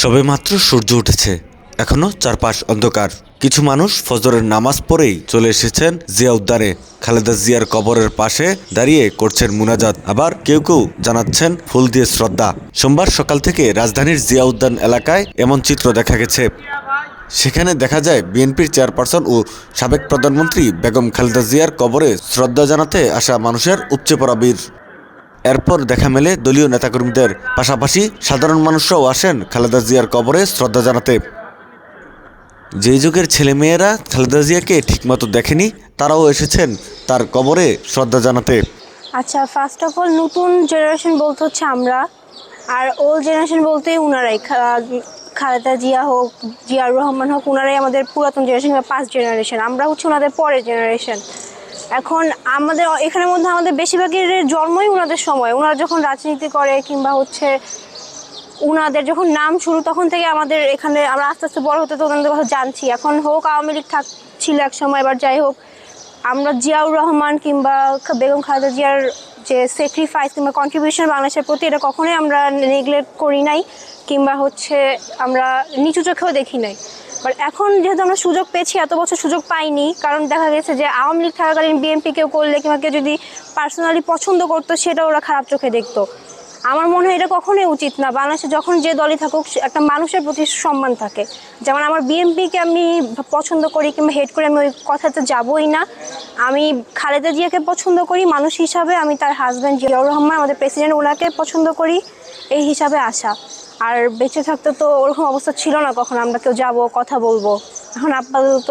সবেমাত্র সূর্য উঠেছে। এখনও চারপাশ অন্ধকার। কিছু মানুষ ফজরের নামাজ পড়েই চলে এসেছেন জিয়া উদ্যানে খালেদা জিয়ার কবরের পাশে দাঁড়িয়ে করছেন মুনাজাত। আবার কেউ কেউ জানাচ্ছেন ফুল দিয়ে শ্রদ্ধা। সোমবার সকাল থেকে রাজধানীর জিয়া উদ্যান এলাকায় এমন চিত্র দেখা গেছে। সেখানে দেখা যায় বিএনপির চেয়ারপারসন ও সাবেক প্রধানমন্ত্রী বেগম খালেদা জিয়ার কবরে শ্রদ্ধা জানাতে আসা মানুষের উপচে পড়া বীর এরপর দেখা মেলে দলীয় নেতাকর্মীদের। পাশাপাশি সাধারণ মানুষরাও আসেন খালেদা জিয়ার কবরে শ্রদ্ধা জানাতে। যেই যুগের ছেলেমেয়েরা খালেদা জিয়াকে ঠিকমতো দেখেনি, তারাও এসেছেন তার কবরে শ্রদ্ধা জানাতে। আচ্ছা ফার্স্ট অফ অল নতুন জেনারেশন বলতে হচ্ছে আমরা। আর ওল্ড জেনারেশন বলতে উনারাই। খালেদা জিয়া হোক, জিয়াউর রহমান হোক, উনারাই আমাদের পুরাতন জেনারেশন বা পাঁচ জেনারেশন আমরা হচ্ছে ওনাদের পরের জেনারেশন এখন আমাদের, এখানের মধ্যে আমাদের বেশিরভাগের জন্মই ওনাদের সময়। ওনারা যখন রাজনীতি করে কিংবা হচ্ছে উনাদের যখন নাম শুরু, তখন থেকে আমাদের এখানে আমরা আস্তে আস্তে বড় হতে তো ওনাদের কথা জানছি। এখন হোক, আওয়ামী লীগ থাক, ছিল এক সময়, এবার যাই হোক, আমরা জিয়াউর রহমান কিংবা বেগম খালেদা জিয়ার যে স্যাক্রিফাইস কিংবা কন্ট্রিবিউশন বাংলাদেশের প্রতি, এটা কখনোই আমরা নেগলেক্ট করি নাই, কিংবা হচ্ছে আমরা নিচু চোখেও দেখি নাই। বাট এখন যেহেতু আমরা সুযোগ পেয়েছি, এত বছর সুযোগ পাইনি, কারণ দেখা গেছে যে আওয়ামী লীগ থাকাকালীন বিএনপি কেউ করলে কিংবা কেউ যদি পার্সোনালি পছন্দ করতো, সেটা ওরা খারাপ চোখে দেখতো। আমার মনে হয় এটা কখনোই উচিত না। বাংলাদেশে যখন যে দলই থাকুক একটা মানুষের প্রতি সম্মান থাকে। যেমন আমার বিএনপিকে আমি পছন্দ করি কিংবা হেড করে আমি ওই কথাতে যাবই না। আমি খালেদা জিয়াকে পছন্দ করি, মানুষ হিসাবে আমি তার হাজব্যান্ড জিয়াউর রহমান, আমাদের প্রেসিডেন্ট ওনাকে পছন্দ করি। এই হিসাবে আসা আর বেঁচে থাকতে তো ওরকম অবস্থা ছিল না কখন আমরা কেউ যাব কথা বলব। এখন আপাতত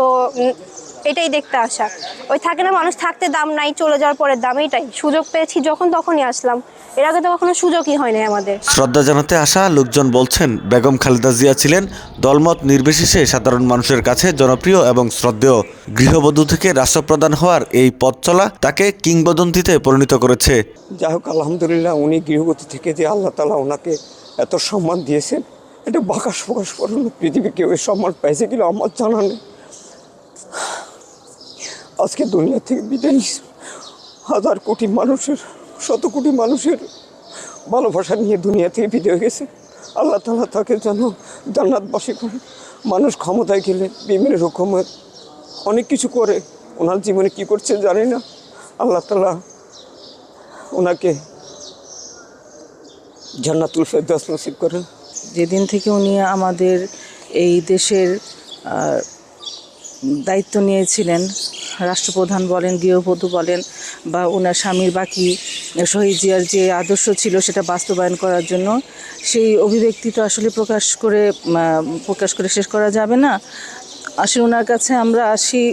এটাই দেখতে আসা। ওই থাকে না মানুষ থাকতে দাম নাই চলে যাওয়ার পরে দাম এইটাই সুযোগ পেয়েছি যখন তখনই আসলাম। এর আগে তো কখনো সুযোগই হয় নাই আমাদের। শ্রদ্ধা জানাতে আসা লোকজন বলছেন বেগম খালেদা জিয়া ছিলেন দলমত নির্বিশেষে সাধারণ মানুষের কাছে জনপ্রিয় এবং শ্রদ্ধেয়। গৃহবধূ থেকে রাষ্ট্রপ্রধান হওয়ার এই পথ চলা তাকে কিংবদন্তিতে পরিণত করেছে। যাই হোক আলহামদুলিল্লাহ উনি গৃহবতী থেকে যে আল্লাহ তালা ওনাকে এত সম্মান দিয়েছেন। এটা বাকাশ প্রকাশ করুন পৃথিবী কেউ সম্মান পাইছে কিনা আমার জানা নেই। আজকে দুনিয়া থেকে বিদায়। হাজার কোটি মানুষের, শত কোটি মানুষের ভালোবাসা নিয়ে দুনিয়া থেকে বিদায় গেছে। আল্লাহ তালা তাকে যেন জান্নাতবাসী করে। মানুষ ক্ষমতায় গেলে বিভিন্ন রকমের অনেক কিছু করে। ওনার জীবনে কি করছে জানি না। আল্লাহ তালা ওনাকে জান্নাতুল ফেরদাস নসিব করেন। যেদিন থেকে উনি আমাদের এই দেশের দায়িত্ব নিয়েছিলেন, রাষ্ট্রপ্রধান বলেন, গৃহবধূ বলেন, বা ওনার স্বামীর বাকি শহীদ জিয়ার যে আদর্শ ছিল সেটা বাস্তবায়ন করার জন্য, সেই অভিব্যক্তি তো আসলে প্রকাশ করে প্রকাশ করে শেষ করা যাবে না। আসলে ওনার কাছে আমরা আসি,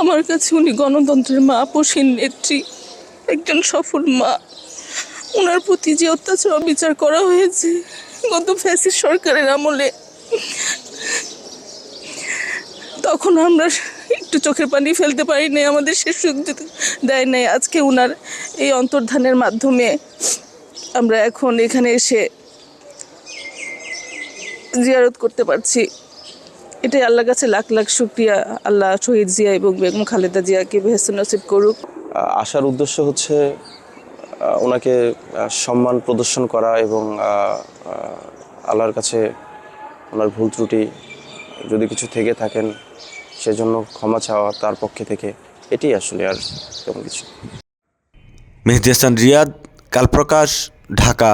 আমার কাছে উনি গণতন্ত্রের মা আপসীন নেত্রী। একজন সফল মা। ওনার প্রতি যে অত্যাচার, অবিচার করা হয়েছে, গত ফ্যাসিস সরকারের আমলে, তখন আমরা একটু চোখের পানি ফেলতে পারি নাই আমাদের সে সুযোগ দেয় নাই। আজকে ওনার এই অন্তর্ধানের মাধ্যমে আমরা এখন এখানে এসে জিয়ারত করতে পারছি। এটাই আল্লাহর কাছে লাখ লাখ শুক্রিয়া। আল্লাহ শহীদ জিয়া এবং বেগম খালেদা জিয়াকে বেহেস্ত নসিব করুক। আসার উদ্দেশ্য হচ্ছে ওনাকে সম্মান প্রদর্শন করা এবং আল্লাহর কাছে ওনার ভুল ত্রুটি যদি কিছু থেকে থাকেন, সেজন্য ক্ষমা চাওয়া তার পক্ষে থেকে। এটি আসলে আর তেমন কিছু মেহদি হাসান রিয়াদ, কালপ্রকাশ, ঢাকা।